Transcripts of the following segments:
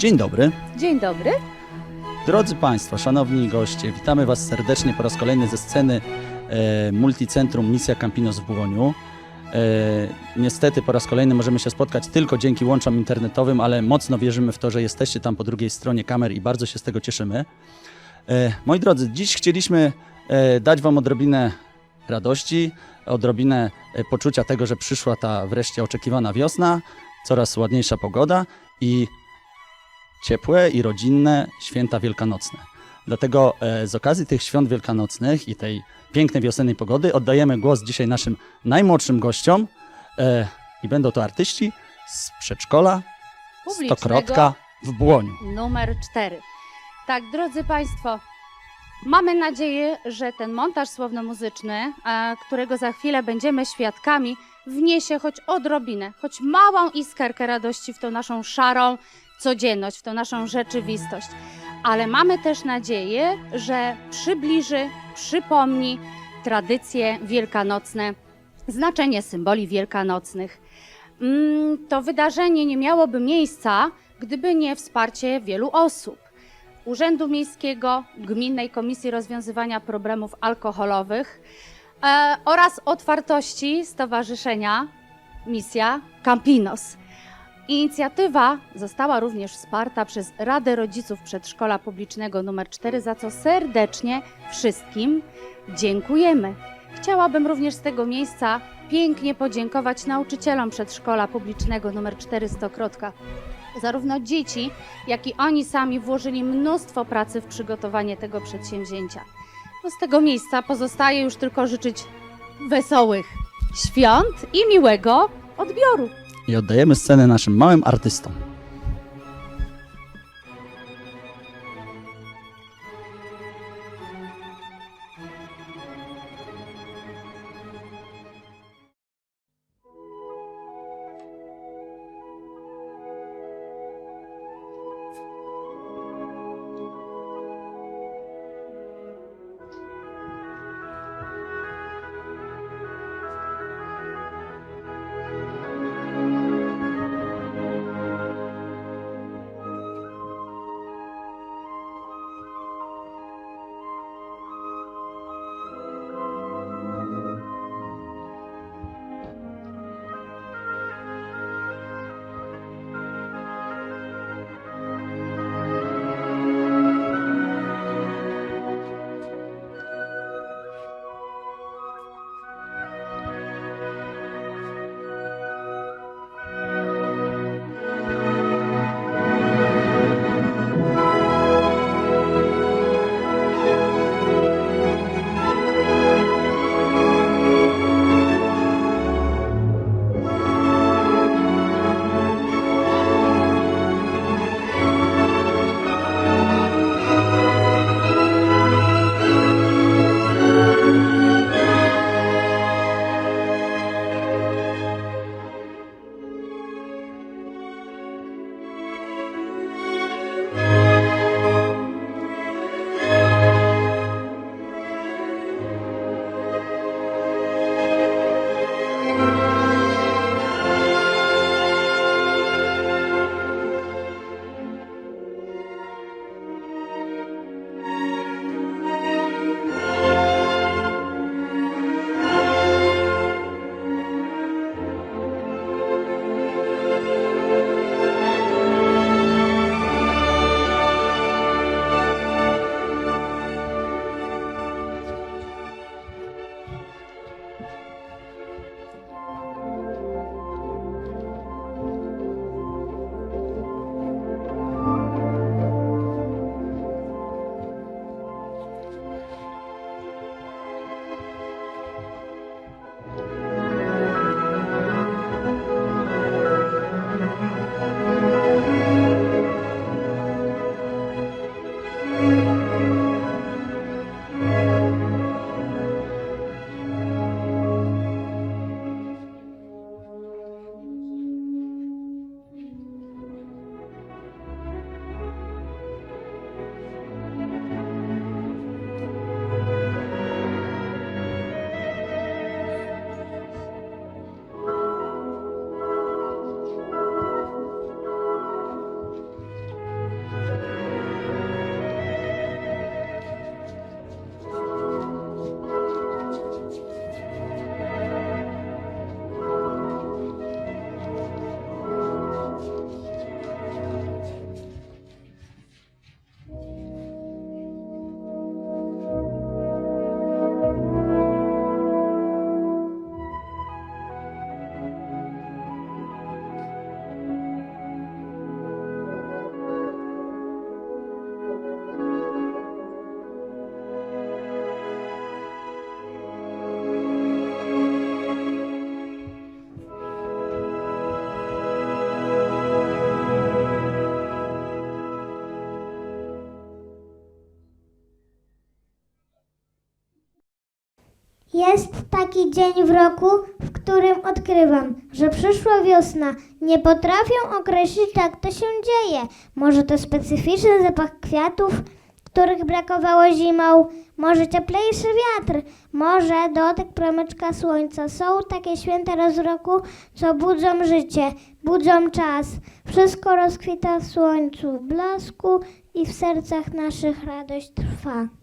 Dzień dobry. Dzień dobry. Drodzy Państwo, szanowni goście, witamy Was serdecznie po raz kolejny ze sceny e, Multicentrum Misja Campinos w Błoniu. E, niestety po raz kolejny możemy się spotkać tylko dzięki łączom internetowym, ale mocno wierzymy w to, że jesteście tam po drugiej stronie kamer i bardzo się z tego cieszymy. E, moi drodzy, dziś chcieliśmy e, dać Wam odrobinę radości, odrobinę e, poczucia tego, że przyszła ta wreszcie oczekiwana wiosna, coraz ładniejsza pogoda i ciepłe i rodzinne święta wielkanocne. Dlatego e, z okazji tych świąt wielkanocnych i tej pięknej wiosennej pogody oddajemy głos dzisiaj naszym najmłodszym gościom e, i będą to artyści z przedszkola Stokrotka w Błoniu. numer 4. Tak, drodzy Państwo, mamy nadzieję, że ten montaż słowno-muzyczny, którego za chwilę będziemy świadkami, wniesie choć odrobinę, choć małą iskerkę radości w tą naszą szarą codzienność, w tą naszą rzeczywistość. Ale mamy też nadzieję, że przybliży, przypomni tradycje wielkanocne, znaczenie symboli wielkanocnych. Mm, To wydarzenie nie miałoby miejsca, gdyby nie wsparcie wielu osób. Urzędu Miejskiego, Gminnej Komisji Rozwiązywania Problemów Alkoholowych e, oraz otwartości Stowarzyszenia Misja Campinos. Inicjatywa została również wsparta przez Radę Rodziców Przedszkola Publicznego nr 4, za co serdecznie wszystkim dziękujemy. Chciałabym również z tego miejsca pięknie podziękować nauczycielom przedszkola publicznego nr 400 Krotka. Zarówno dzieci, jak i oni sami włożyli mnóstwo pracy w przygotowanie tego przedsięwzięcia. No z tego miejsca pozostaje już tylko życzyć wesołych świąt i miłego odbioru. I oddajemy scenę naszym małym artystom. Dzień w roku, w którym odkrywam, że przyszła wiosna. Nie potrafię określić, jak to się dzieje. Może to specyficzny zapach kwiatów, których brakowało zimą, może cieplejszy wiatr, może dotyk promyczka słońca. Są takie święte raz w roku, co budzą życie, budzą czas. Wszystko rozkwita w słońcu, w blasku i w sercach naszych radość trwa.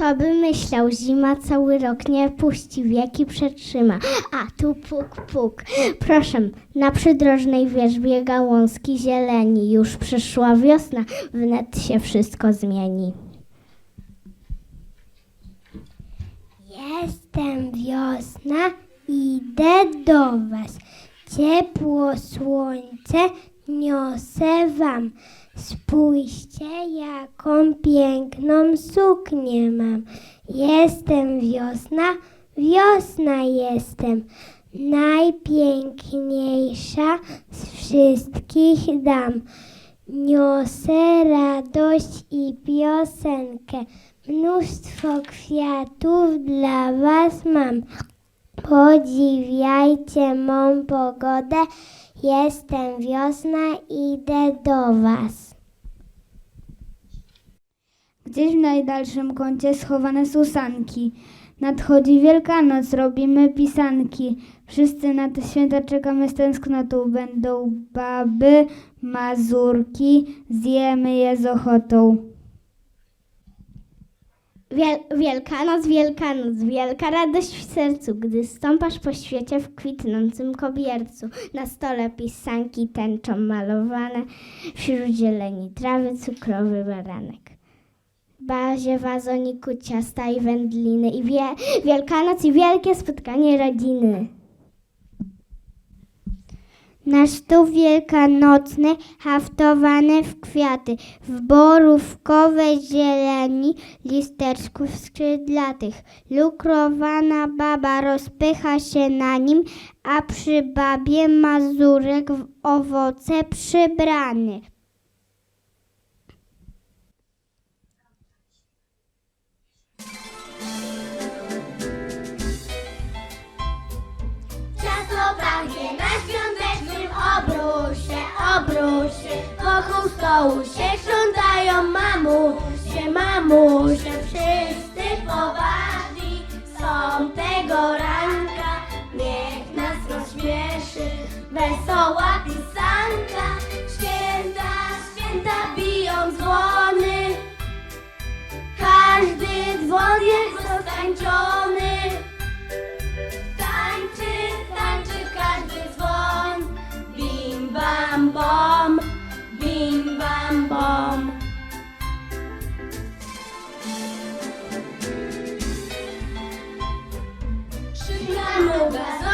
Kto by myślał, zima cały rok nie puści, wieki przetrzyma. A tu puk, puk. Proszę, na przydrożnej wierzbie gałązki zieleni. Już przyszła wiosna, wnet się wszystko zmieni. Jestem wiosna, idę do was. Ciepło słońce niosę wam. Spójrzcie, jaką piękną suknię mam. Jestem wiosna, wiosna jestem. Najpiękniejsza z wszystkich dam. Niosę radość i piosenkę. Mnóstwo kwiatów dla was mam. Podziwiajcie mą pogodę. Jestem wiosna, idę do was. Gdzieś w najdalszym kącie schowane są sanki. Nadchodzi Wielkanoc, robimy pisanki. Wszyscy na te święta czekamy z tęsknotą. Będą baby, mazurki, zjemy je z ochotą. Wiel- Wielkanoc, Wielkanoc, wielka radość w sercu, gdy stąpasz po świecie w kwitnącym kobiercu. Na stole pisanki tęczą malowane, wśród zieleni trawy cukrowy baranek. Bazie wazoniku ciasta i wędliny i wie- Wielkanoc i wielkie spotkanie rodziny. Nasz stół wielkanocny haftowany w kwiaty, w borówkowej zieleni listeczków skrzydlatych. Lukrowana baba rozpycha się na nim, a przy babie mazurek w owoce przybrany. Stołu się krzątają mamusie, mamusie Wszyscy poważni. Są tego ranka Niech nas rozśmieszy. Wesoła pisanka Święta, święta biją dzwony. Każdy dzwon jest roztańczony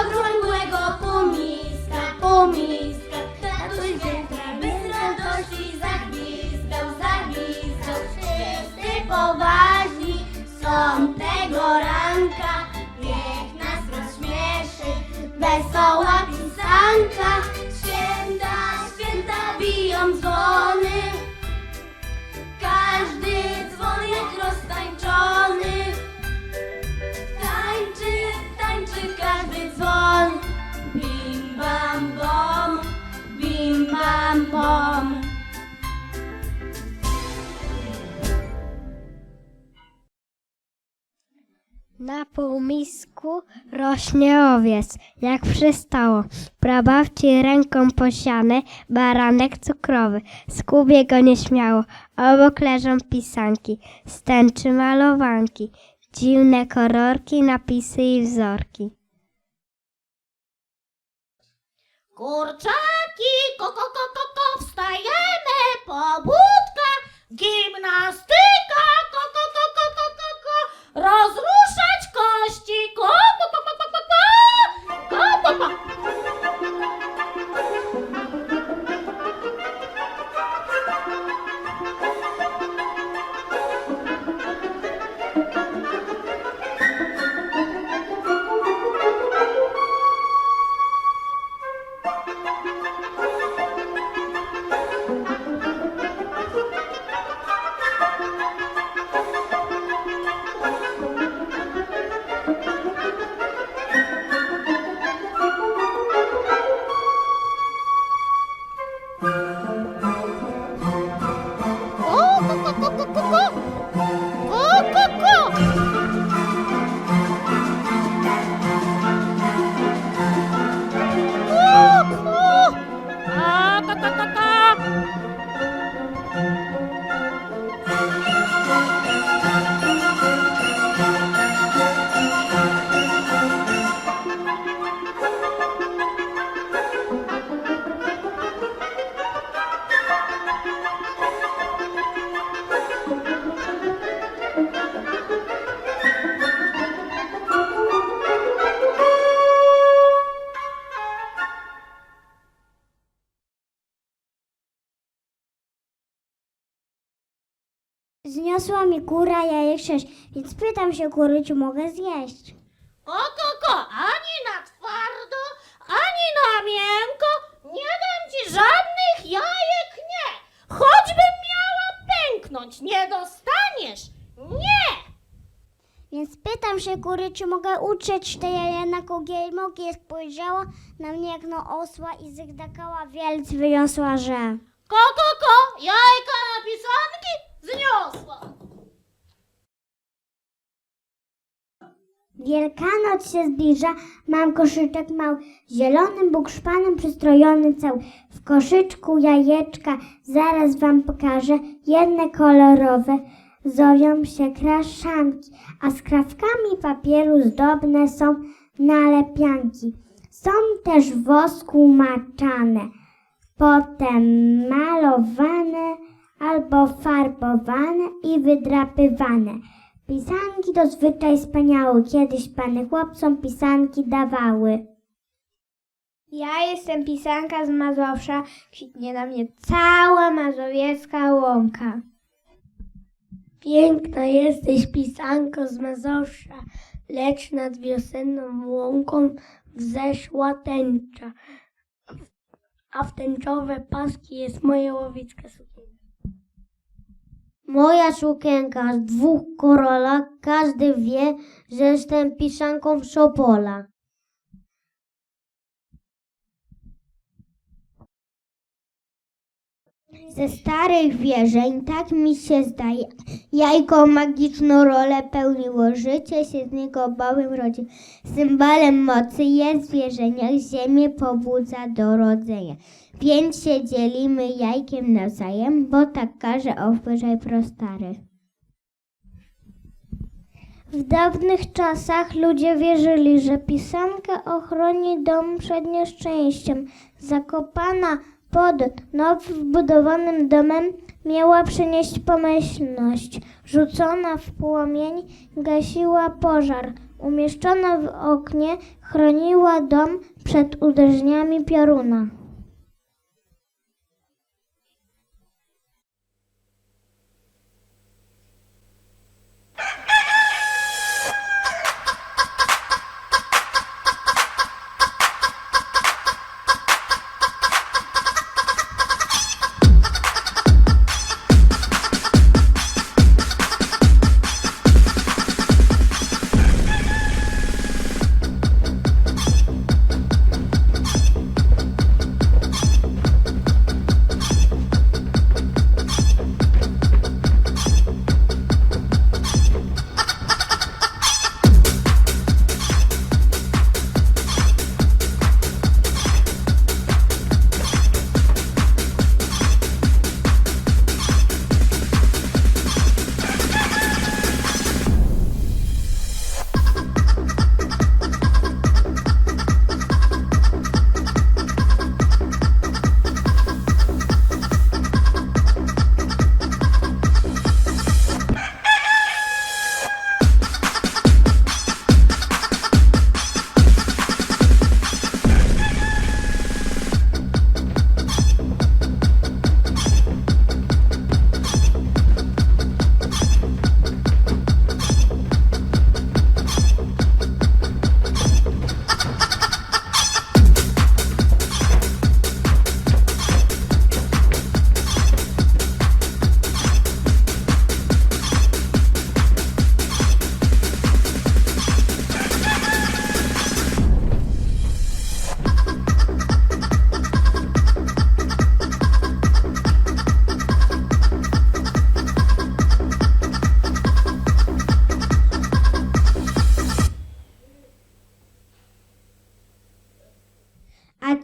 okrągłego półmiska, półmiska. Tatuś wędrami z radości zagwizdał, zagwizdał. Wszyscy poważni są tego ranka. Na półmisku rośnie owiec, jak przystało. Prabawci ręką posiane, baranek cukrowy. Skubie go nieśmiało, obok leżą pisanki, stęczy malowanki, dziwne kolorki, napisy i wzorki. Kurczaki, ko, ko, ko, ko, ko, wstajemy, pobudka, gimnastyka, ko, ko, ko, ko, ko, Zniosła mi kura jajek sześć, więc pytam się kury, czy mogę zjeść. Ko, ko, ko, ani na twardo, ani na miękko, nie dam ci żadnych jajek, nie. Choćbym miała pęknąć, nie dostaniesz, nie. Więc pytam się kury, czy mogę uczyć te jaja na kugiel mogiel. Spojrzała na mnie jak na osła i zygdakała wielc wyniosła, że... Ko, ko, ko, jajka na pisanki zniosła. Wielkanoc się zbliża, mam koszyczek mały, zielonym bukszpanem przystrojony cały. W koszyczku jajeczka. Zaraz wam pokażę, jedne kolorowe, zowią się kraszanki, a skrawkami papieru zdobne są nalepianki. Są też w wosku maczane, potem malowane albo farbowane i wydrapywane. Pisanki to zwyczaj wspaniały. Kiedyś pany chłopcom pisanki dawały. Ja jestem pisanka z Mazowsza, kwitnie na mnie cała mazowiecka łąka. Piękna jesteś pisanko z Mazowsza, lecz nad wiosenną łąką wzeszła tęcza, a w tęczowe paski jest moja łowicka sukienka. Moja sukienka z dwóch korola, każdy wie, że jestem pisanką Sopola. Ze starych wierzeń, tak mi się zdaje, jajko magiczną rolę pełniło, życie się z niego bowiem rodzi. Symbolem mocy jest w wierzeniach, ziemię pobudza do rodzenia. Więc się dzielimy jajkiem nawzajem, bo tak każe obyczaj prostary. W dawnych czasach ludzie wierzyli, że pisanka ochroni dom przed nieszczęściem. Zakopana pod nowo wbudowanym domem miała przynieść pomyślność. Rzucona w płomień gasiła pożar. Umieszczona w oknie chroniła dom przed uderzeniami pioruna.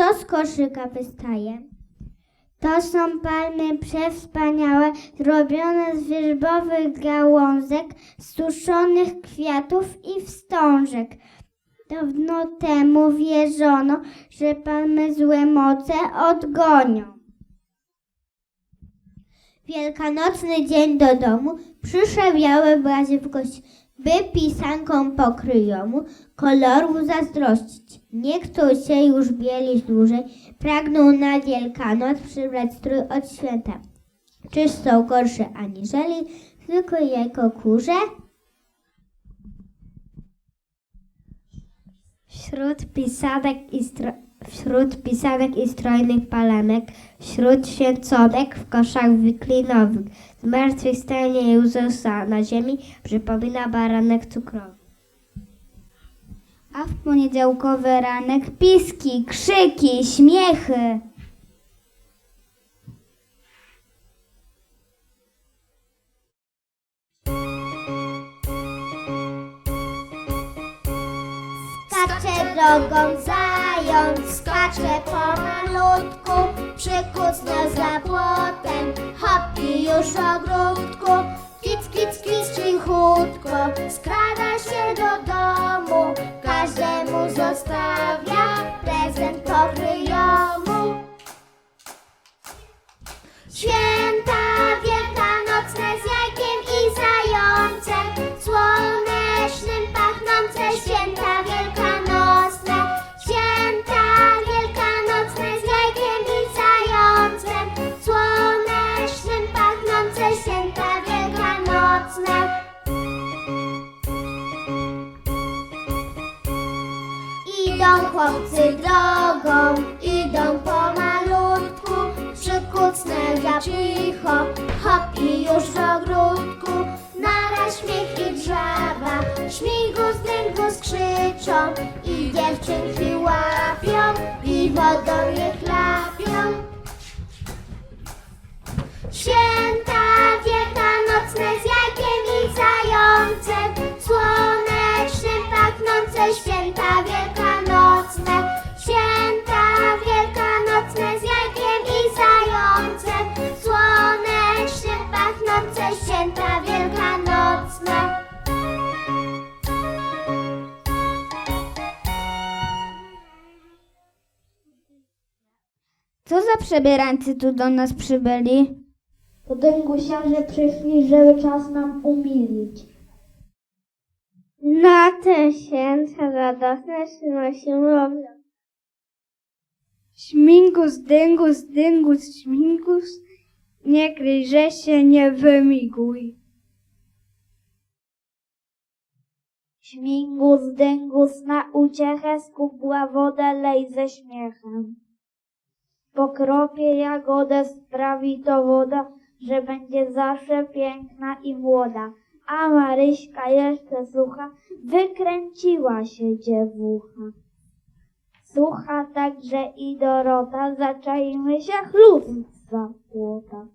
Co z koszyka wystaje? To są palmy przewspaniałe, zrobione z wierzbowych gałązek, suszonych kwiatów i wstążek. Dawno temu wierzono, że palmy złe moce odgonią. Wielkanocny dzień do domu przyszedł biały brazie w gości, by pisanką pokryjomu koloru zazdrościć. Nie chcą się już bielić dłużej, pragną na Wielkanoc przybrać strój od święta. Czyż są gorsze aniżeli tylko jajko kurze? Wśród pisanek i stro... Wśród pisanek i strojnych palanek, wśród święconek w koszach wyklinowych, zmartwychwstanie Jezusa na ziemi przypomina baranek cukrowy. A w poniedziałkowy ranek piski, krzyki, śmiechy. Skacze drogą zając, skacze pomalutku, przykucnął za płotem, hop i już ogródku. Kic, kic, kic, cichutko, skrada się do domu, każdemu zostawia prezent pokryjomu. Święta wielkanocne z jajkiem i zającem, słonecznym pachnące święta wielkanocne. Święta wielkanocne z jajkiem i zającem, słonecznym pachnące święta wielkanocne. Co za przebierańcy tu do nas przybyli? To dyngusiarze przyszli, żeby czas nam umilić. Na te święta radosne przynosimy Śmigus, dyngus, dyngus, śmigus, nie kryj, że się nie wymiguj. Śmigus, dyngus, na uciechę skupła wodę, lej ze śmiechem. Pokropie jagodę sprawi to woda, że będzie zawsze piękna i młoda. A Maryśka jeszcze sucha, wykręciła się dziewucha. Słucha także i Dorota, zaczajmy się chlust za płota.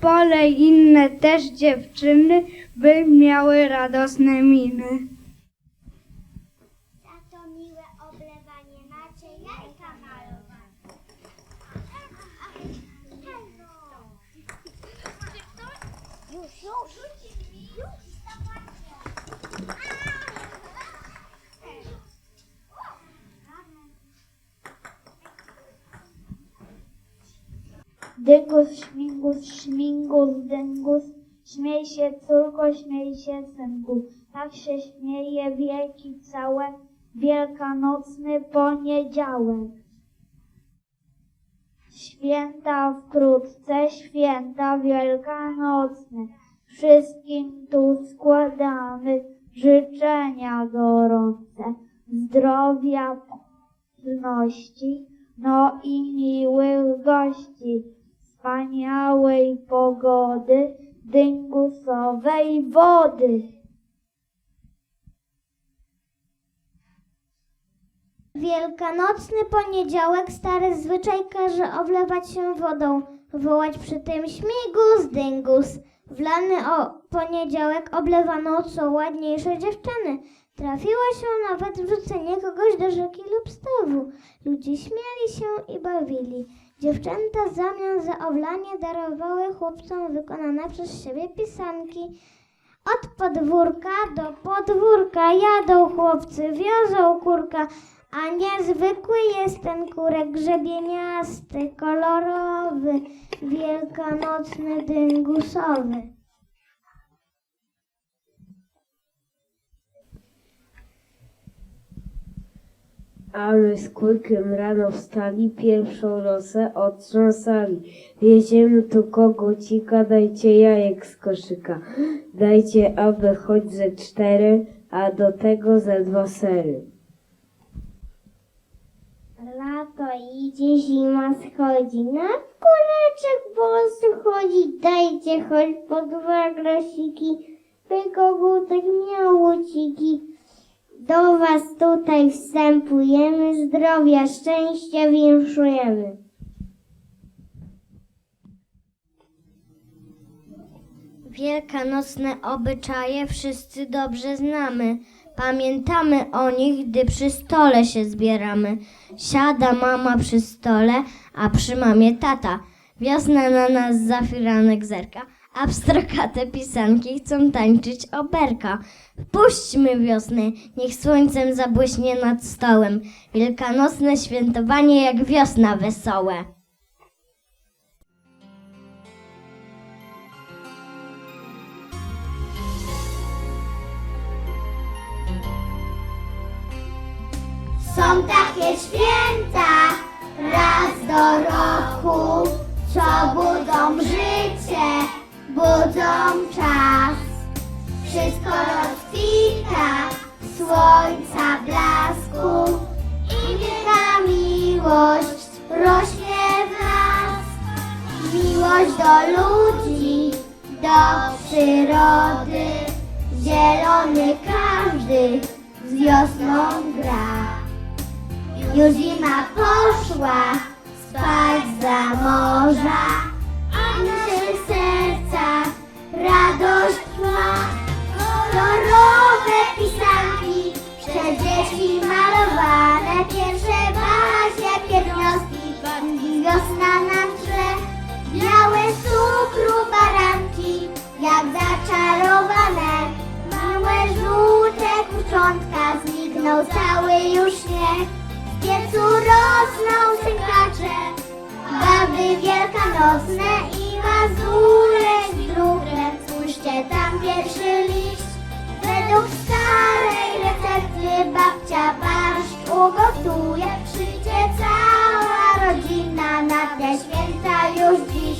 Pole inne też dziewczyny, by miały radosne miny. Za to miłe oblewanie macie jajka malowane. Już, już, Dyngus, śmigus, śmigus, dyngus, śmiej się córko, śmiej się synku. Tak się śmieje wieki całe, wielkanocny poniedziałek. Święta wkrótce, święta wielkanocne, wszystkim tu składamy życzenia gorące, zdrowia, pewności, no i miłych gości, wspaniałej pogody, dyngusowej wody. Wielkanocny poniedziałek stary zwyczaj każe oblewać się wodą, wołać przy tym śmigus, dyngus. Wlany o poniedziałek oblewano co ładniejsze dziewczyny. Trafiło się nawet wrzucenie kogoś do rzeki lub stawu. Ludzie śmiali się i bawili. Dziewczęta w zamian za oblanie darowały chłopcom wykonane przez siebie pisanki. Od podwórka do podwórka jadą chłopcy, wiozą kurka, a niezwykły jest ten kurek grzebieniasty, kolorowy, wielkanocny, dyngusowy. A my z kółkiem rano wstali, pierwszą rosę otrząsali. Wieziemy tu kogocika, dajcie jajek z koszyka. Dajcie aby choć ze cztery, a do tego ze dwa sery. Lato idzie, zima schodzi, na kureczek włosy chodzi, dajcie choć po dwa grosiki, by kogutek miał łociki. Do was tutaj wstępujemy, zdrowia, szczęścia winszujemy. Wielkanocne obyczaje wszyscy dobrze znamy. Pamiętamy o nich, gdy przy stole się zbieramy. Siada mama przy stole, a przy mamie tata. Wiosna na nas za firanek zerka, a pstrokate pisanki chcą tańczyć oberka. Wpuśćmy wiosnę, niech słońcem zabłyśnie nad stołem. Wielkanocne świętowanie jak wiosna wesołe. Są takie święta raz do roku, co budzą życie, budzą czas. Wszystko rozkwita słońca blasku i wielka miłość rośnie w nas. Miłość do ludzi, do przyrody, zielony każdy z wiosną gra. Już zima poszła spać za morza, a w naszych sercach radość ma. Kolorowe pisanki, przez dzieci malowane, pierwsze bazie, piernioski, wiosna na drze, białe cukru baranki, jak zaczarowane, małe żółte kurczątka, zniknął cały już śnieg wiecu rosną sykacze, baby wielkanocne i mazurek z drugrem. Spójrzcie tam pierwszy liść, według starej recepty babcia barszcz ugotuje. Przyjdzie cała rodzina na te święta już dziś.